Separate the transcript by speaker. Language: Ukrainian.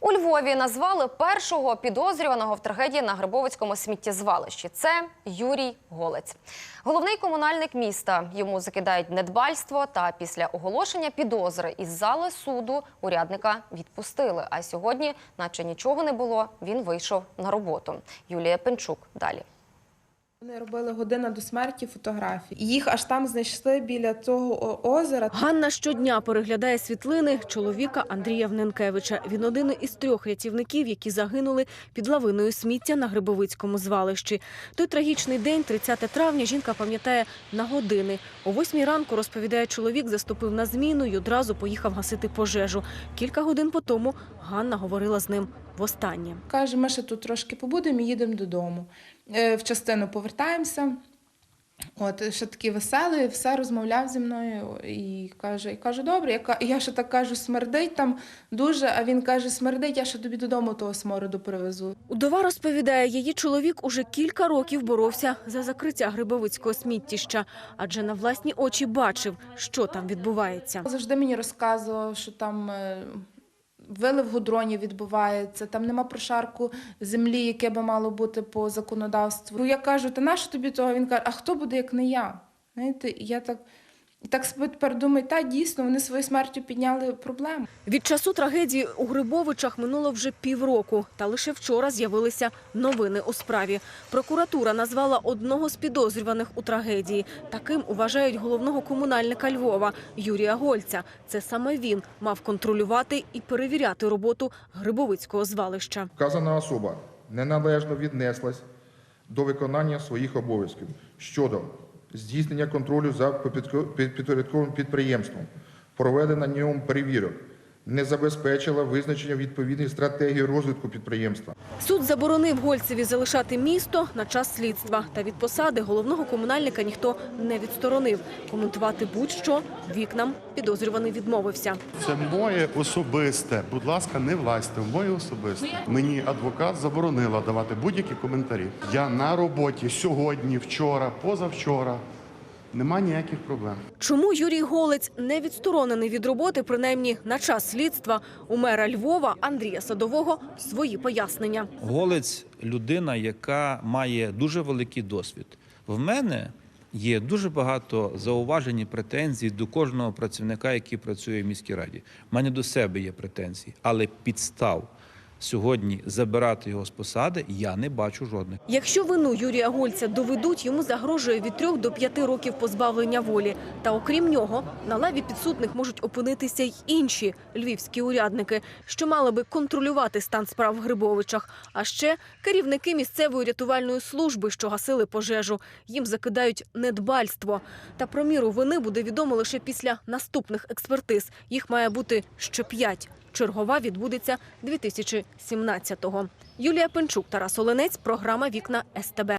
Speaker 1: У Львові назвали першого підозрюваного в трагедії на Грибовицькому сміттєзвалищі. Це Юрій Голець. Головний комунальник міста. Йому закидають недбальство. Та після оголошення підозри із зали суду урядника відпустили. А сьогодні, наче нічого не було, він вийшов на роботу. Юлія Пенчук далі.
Speaker 2: Вони робили година до смерті фотографій. Їх аж там знайшли біля цього озера.
Speaker 3: Ганна щодня переглядає світлини чоловіка Андрія Вненкевича. Він один із трьох рятівників, які загинули під лавиною сміття на Грибовицькому звалищі. Той трагічний день, 30 травня, жінка пам'ятає на години. О восьмій ранку, розповідає чоловік, заступив на зміну і одразу поїхав гасити пожежу. Кілька годин по тому Ганна говорила з ним востаннє.
Speaker 2: Каже, ми ще тут трошки побудемо і їдемо додому. Е, В частину повертаємося. От ще такий веселий, все розмовляв зі мною і каже, і кажу, добре. Я, я ще так кажу, смердить там дуже. А він каже, смердить, я ще тобі додому того смороду привезу.
Speaker 3: Удова розповідає, її чоловік уже кілька років боровся за закриття Грибовицького сміттіща, адже на власні очі бачив, що там відбувається.
Speaker 2: Завжди мені розказував, що там е, вилив гудронів відбувається, там нема прошарку землі, яке би мало бути по законодавству. Я кажу, та нащо тобі того? Він каже, а хто буде, як не я? Знаєте, я так, і так собі тепер думаю, та дійсно вони своєю смертю підняли проблему.
Speaker 3: Від часу трагедії у Грибовичах минуло вже півроку, та лише вчора з'явилися новини у справі. Прокуратура назвала одного з підозрюваних у трагедії. Таким вважають головного комунальника Львова Юрія Гольця. Це саме він мав контролювати і перевіряти роботу Грибовицького звалища.
Speaker 4: Вказана особа неналежно віднеслась до виконання своїх обов'язків щодо здійснення контролю за підпорядковим підприємством, проведення на ньому перевірок, не забезпечила визначення відповідної стратегії розвитку підприємства.
Speaker 3: Суд заборонив Гольцеві залишати місто на час слідства. Та від посади головного комунальника ніхто не відсторонив. Коментувати будь-що вікнам підозрюваний відмовився.
Speaker 5: Це моє особисте. Будь ласка, не влазьте в моє особисте. Мені адвокат заборонила давати будь-які коментарі. Я на роботі сьогодні, вчора, позавчора. Нема ніяких проблем.
Speaker 3: Чому Юрій Голець не відсторонений від роботи, принаймні на час слідства, у мера Львова Андрія Садового свої пояснення.
Speaker 6: Голець людина, яка має дуже великий досвід. В мене є дуже багато зауважень і претензій до кожного працівника, який працює в міській раді. У мене до себе є претензії, але підстав сьогодні забирати його з посади я не бачу жодних.
Speaker 3: Якщо вину Юрія Гольця доведуть, йому загрожує від трьох до п'яти років позбавлення волі. Та окрім нього, на лаві підсудних можуть опинитися й інші львівські урядники, що мали би контролювати стан справ в Грибовичах. А ще керівники місцевої рятувальної служби, що гасили пожежу. Їм закидають недбальство. Та про міру вини буде відомо лише після наступних експертиз. Їх має бути ще п'ять. Чергова відбудеться 2017-го. Юлія Пенчук, Тарас Оленець, програма Вікна СТБ.